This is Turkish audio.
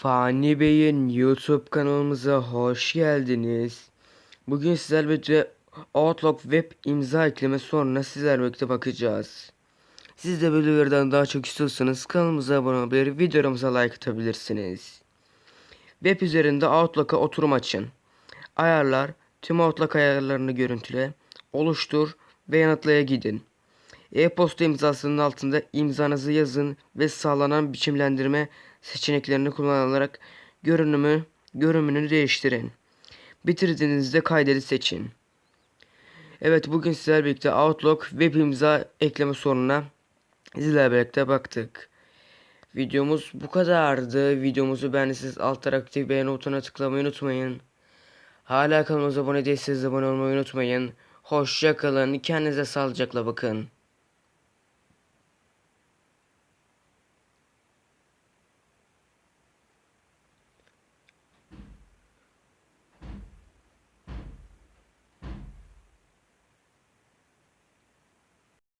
Fani Bey'in YouTube kanalımıza hoş geldiniz. Bugün sizlerle birlikte Outlook web imza ekleme sorununa sizlerle birlikte bakacağız. Siz de videolardan daha çok istiyorsanız kanalımıza abone olabilir, videomuza like atabilirsiniz. Web üzerinde Outlook'a oturum açın. Ayarlar, tüm Outlook ayarlarını görüntüle, oluştur ve yanıtlaya gidin. E-posta imzasının altında imzanızı yazın ve sağlanan biçimlendirme seçeneklerini kullanarak görünümü görünümünü değiştirin. Bitirdiğinizde kaydedi seçin. Evet bugün sizlerle birlikte Outlook web imza ekleme sorununa sizlerle birlikte baktık. Videomuz bu kadardı. Videomuzu beğendiyseniz alt taraftaki beğeni butonuna tıklamayı unutmayın. Hala kanalımıza abone değilseniz abone olmayı unutmayın. Hoşça kalın. Kendinize sağlıcakla bakın.